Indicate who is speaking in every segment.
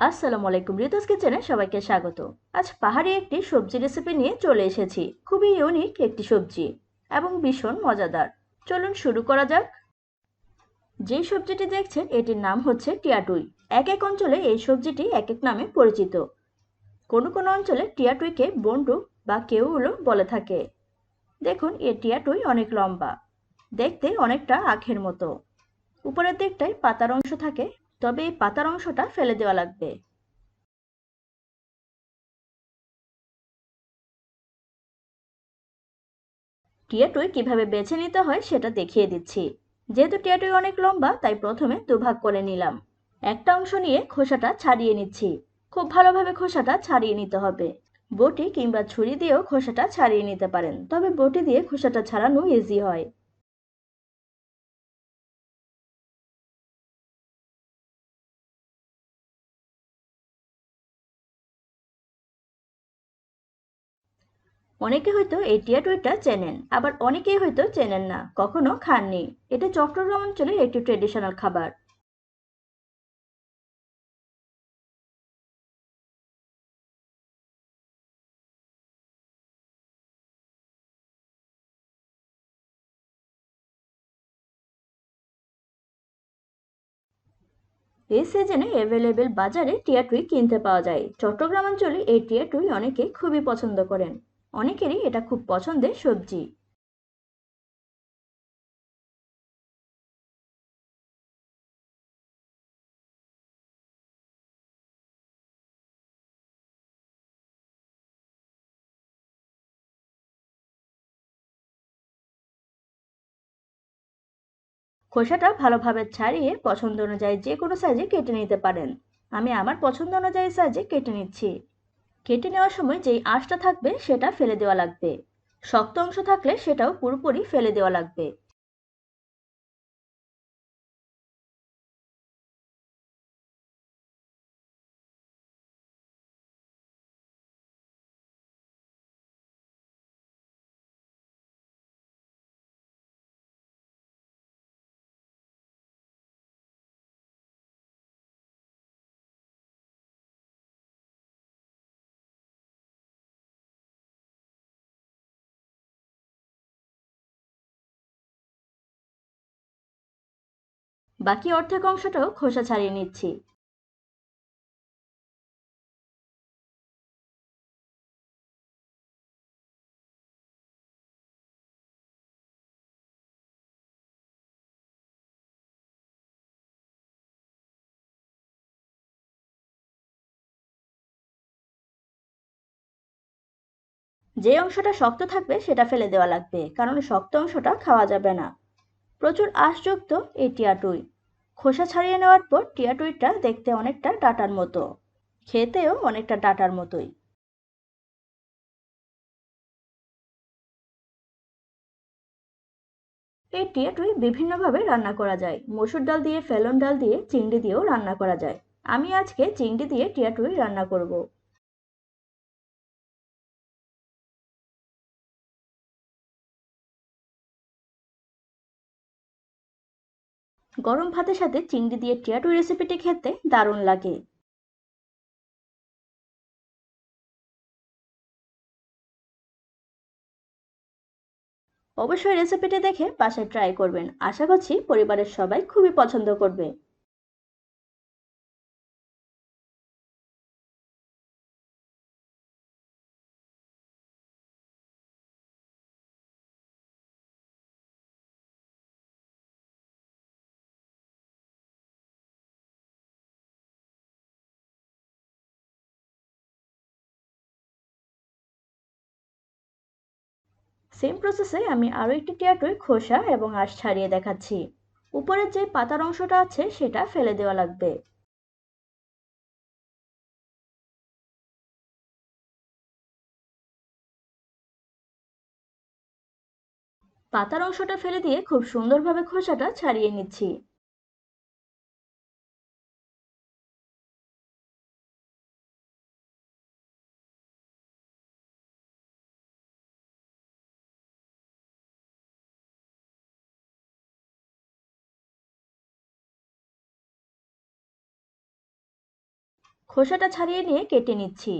Speaker 1: আসসালামু আলাইকুম রিতোস কিচেনে সবাইকে স্বাগত। আজ পাহাড়ি একটি সবজি রেসিপি নিয়ে চলে এসেছি। খুবই ইউনিক একটি সবজি এবং ভীষণ মজাদার। চলুন শুরু করা যাক। যে সবজিটি দেখছেন, এটির নাম হচ্ছে টিয়াটুই। এক এক অঞ্চলে এই সবজিটি এক এক নামে পরিচিত। কোনো কোনো অঞ্চলে টিয়াটুইকে বন্ডু বা কেউলো বলে থাকে। দেখুন, এ টিয়াটুই অনেক লম্বা। দেখতে অনেকটা আখের মতো। উপরের দিকটায় পাতার অংশ থাকে তবে এই পাতার অংশটা ফেলে দেওয়া লাগবে। টিয়াটুই কীভাবে বেছে নিতে হয় সেটা দেখিয়ে দিচ্ছি। যেহেতু টিয়াটুই অনেক লম্বা, তাই প্রথমে দুভাগ করে নিলাম। একটা অংশ নিয়ে খোসাটা ছাড়িয়ে নিচ্ছি। খুব ভালোভাবে খোসাটা ছাড়িয়ে নিতে হবে। বটি কিংবা ছুরি দিয়েও খোসাটা ছাড়িয়ে নিতে পারেন। তবে বটি দিয়ে খোসাটা ছাড়ানো ইজি হয়। অনেকে হয়তো এই টিয়াটুইটা চেনেন, আবার অনেকেই হয়তো চেনেন না, কখনো খাননি। এটা চট্টগ্রাম অঞ্চলের একটি ট্রেডিশনাল খাবার। এই সিজনে অ্যাভেলেবেল বাজারে টিয়াটুই কিনতে পাওয়া যায়। চট্টগ্রাম অঞ্চলে এই টিয়াটুই অনেকে খুবই পছন্দ করেন। অনেকেরই এটা খুব পছন্দের সবজি। খোসাটা ভালোভাবে ছাড়িয়ে পছন্দ অনুযায়ী যে কোনো সাইজে কেটে নিতে পারেন। আমি আমার পছন্দ অনুযায়ী সাইজে কেটে নিচ্ছি। কেটে নেওয়ার সময় যেই আঁশটা থাকবে সেটা ফেলে দেওয়া লাগবে। শক্ত অংশ থাকলে সেটাও পুরোপুরি ফেলে দেওয়া লাগবে। বাকি অর্ধেক অংশটাও খোসা ছাড়িয়ে নিচ্ছি। যে অংশটা শক্ত থাকবে, সেটা ফেলে দেওয়া লাগবে, কারণ শক্ত অংশটা খাওয়া যাবে না। প্রচুর আঁশযুক্ত এই টিয়াটুই খোসা ছাড়িয়ে নেওয়ার পর টিয়াটুইটা দেখতে অনেকটা ডাটার মতো। খেতেও অনেকটা ডাটার মতোই। এই টিয়াটুই বিভিন্নভাবে রান্না করা যায়। মসুর ডাল দিয়ে, ফেলন ডাল দিয়ে, চিংড়ি দিয়েও রান্না করা যায়। আমি আজকে চিংড়ি দিয়ে টিয়াটুই রান্না করব। গরম ভাতের সাথে চিংড়ি দিয়ে টিয়াটুই রেসিপিটি খেতে দারুণ লাগে। অবশ্যই রেসিপিটি দেখে বাসায় ট্রাই করবেন। আশা করছি পরিবারের সবাই খুবই পছন্দ করবে। সেম প্রসেসে আমি আরও একটি টিয়াটুই খোসা এবং আঁশ ছাড়িয়ে দেখাচ্ছি। উপরের যে পাতার অংশটা আছে সেটা ফেলে দেওয়া লাগবে। পাতার অংশটা ফেলে দিয়ে খুব সুন্দরভাবে খোসাটা ছাড়িয়ে নিচ্ছি। খোসাটা ছাড়িয়ে নিয়ে কেটে নিচ্ছি।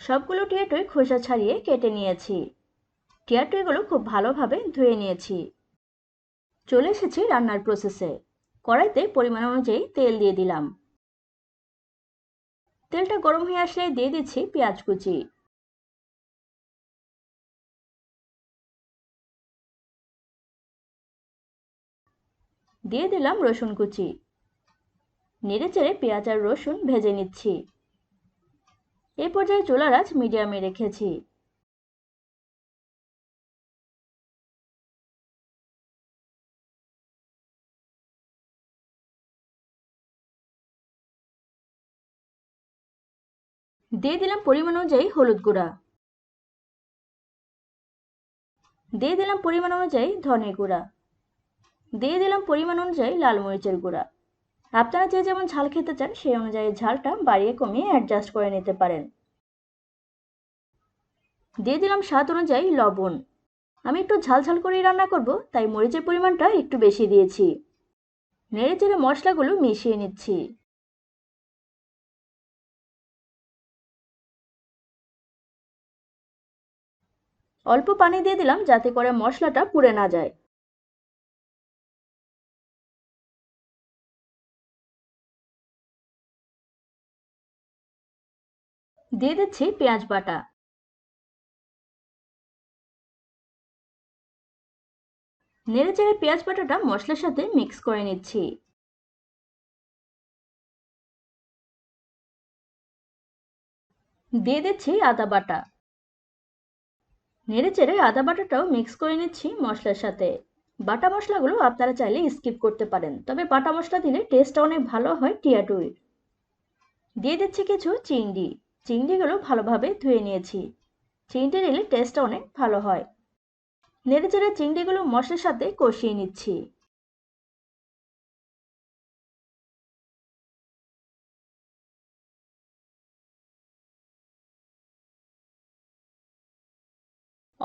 Speaker 1: সবগুলো টিয়াটুই খোসা ছাড়িয়ে কেটে নিয়েছি। টিয়াটুইগুলো খুব ভালোভাবে ধুয়ে নিয়েছি। চলে এসেছি রান্নার প্রসেসে কড়াইতে পরিমাণ অনুযায়ী তেল দিয়ে দিলাম। তেলটা গরম হয়ে আসলে দিয়ে দিচ্ছি পেঁয়াজ কুচি। দিয়ে দিলাম রসুন কুচি। নেড়ে চেড়ে পেঁয়াজ আর রসুন ভেজে নিচ্ছি। এ পর্যায়ে চুলার আঁচ মিডিয়ামে রেখেছি। দিয়ে দিলাম পরিমাণ অনুযায়ী হলুদ গুঁড়া। দিয়ে দিলাম পরিমাণ অনুযায়ী ধনে গুঁড়া। দিয়ে দিলাম পরিমাণ অনুযায়ী লাল মরিচের গুঁড়া। আপনারা যে যেমন ঝাল খেতে চান, সেই অনুযায়ী ঝালটা বাড়িয়ে কমিয়ে অ্যাডজাস্ট করে নিতে পারেন। দিয়ে দিলাম স্বাদ অনুযায়ী লবণ। আমি একটু ঝাল ঝাল করেই রান্না করব, তাই মরিচের পরিমাণটা একটু বেশি দিয়েছি। নেড়ে চেড়ে মশলাগুলো মিশিয়ে নিচ্ছি। অল্প পানি দিয়ে দিলাম যাতে করে মশলাটা পুড়ে না যায়। দিয়ে দিচ্ছি পেঁয়াজ বাটা। নেড়ে চেড়ে পেঁয়াজ বাটাটা মশলার সাথে মিক্স করে নিচ্ছি। দিয়ে দিচ্ছি আদা বাটা। নেড়ে চেড়ে আদা বাটাটাও মিক্স করে নিচ্ছি মশলার সাথে। বাটা মশলাগুলো আপনারা চাইলে স্কিপ করতে পারেন, তবে বাটা মশলা দিলে টেস্টটা অনেক ভালো হয় টিয়াটুই দিয়ে দিচ্ছি কিছু চিংড়ি। চিংড়িগুলো ভালোভাবে ধুয়ে নিয়েছি। চিংড়ি দিলে টেস্টটা অনেক ভালো হয়। নেড়ে চেড়ে চিংড়িগুলো মশলার সাথে কষিয়ে নিচ্ছি।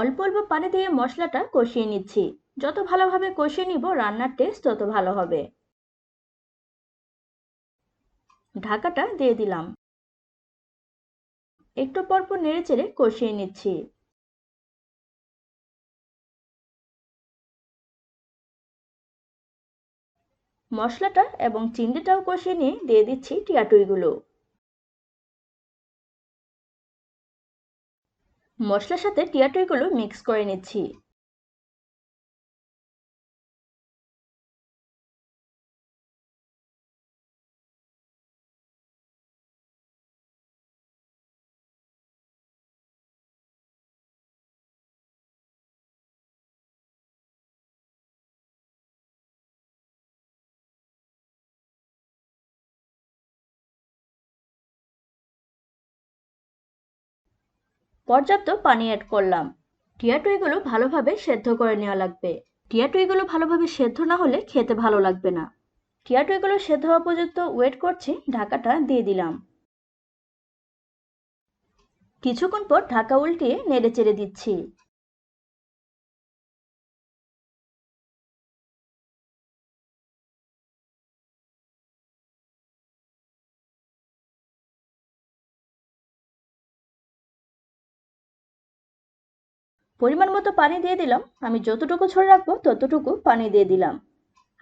Speaker 1: অল্প অল্প পানি দিয়ে মশলাটা কষিয়ে নিচ্ছি। যত ভালোভাবে কষিয়ে নিব, রান্নার টেস্ট তত ভালো হবে। ঢাকাটা দিয়ে দিলাম। একটু পরপর নেড়ে চেড়ে কষিয়ে নিচ্ছি। মশলাটা এবং চিংড়িটাও কষিয়ে নিয়ে দিয়ে দিচ্ছি টিয়াটুইগুলো মশলার সাথে টিয়াটোইগুলো মিক্স করে নিচ্ছি। পর্যাপ্ত পানি অ্যাড করলাম। টিয়াটুইগুলো ভালোভাবে সেদ্ধ করে নেওয়া লাগবে। টিয়াটুইগুলো ভালোভাবে সেদ্ধ না হলে খেতে ভালো লাগবে না। টিয়াটুইগুলো সেদ্ধ হওয়া পর্যন্ত ওয়েট করছি, ঢাকাটা দিয়ে দিলাম। কিছুক্ষণ পর ঢাকা উল্টিয়ে নেড়ে চেড়ে দিচ্ছি। পরিমাণ মতো পানি দিয়ে দিলাম। আমি যতটুকু ঝোল রাখব ততটুকু পানি দিয়ে দিলাম।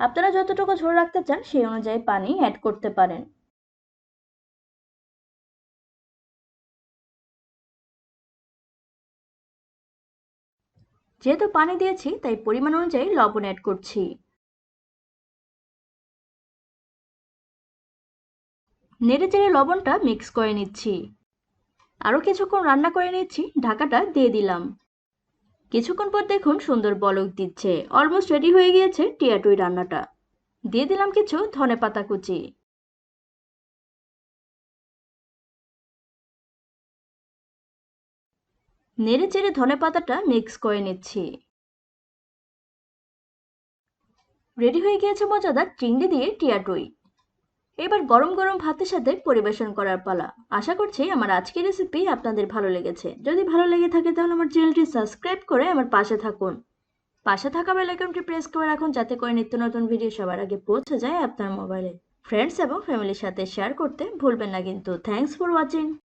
Speaker 1: আপনারা যতটুকু ঝোল রাখতে চান সেই অনুযায়ী পানি অ্যাড করতে পারেন। যেহেতু পানি দিয়েছি, তাই পরিমাণ অনুযায়ী লবণ অ্যাড করছি। নেড়ে চেড়ে লবণটা মিক্স করে নিচ্ছি। আরও কিছুক্ষণ রান্না করে নিচ্ছি, ঢাকাটা দিয়ে দিলাম। কিছুক্ষণ পর দেখুন সুন্দর বলক দিচ্ছে। অলমোস্ট রেডি হয়ে গিয়েছে টিয়াটুই রান্নাটা। দিয়ে দিলাম কিছু ধনে পাতা কুচি। নেড়ে চেড়ে ধনে পাতাটা মিক্স করে নিচ্ছি। রেডি হয়ে গিয়েছে মজাদার চিংড়ি দিয়ে টিয়াটুই। এবার গরম গরম ভাতের সাথে পরিবেশন করার পালা। আশা করছি আমার আজকের রেসিপি আপনাদের ভালো লেগেছে। যদি ভালো লেগে থাকে তাহলে আমার চ্যানেলটি সাবস্ক্রাইব করে আমার পাশে থাকুন। পাশে থাকা বেলাইকনটি প্রেস করে রাখুন যাতে করে নিত্য নতুন ভিডিও সবার আগে পৌঁছে যায় আপনার মোবাইলে ফ্রেন্ডস এবং ফ্যামিলির সাথে শেয়ার করতে ভুলবেন না কিন্তু। Thanks for watching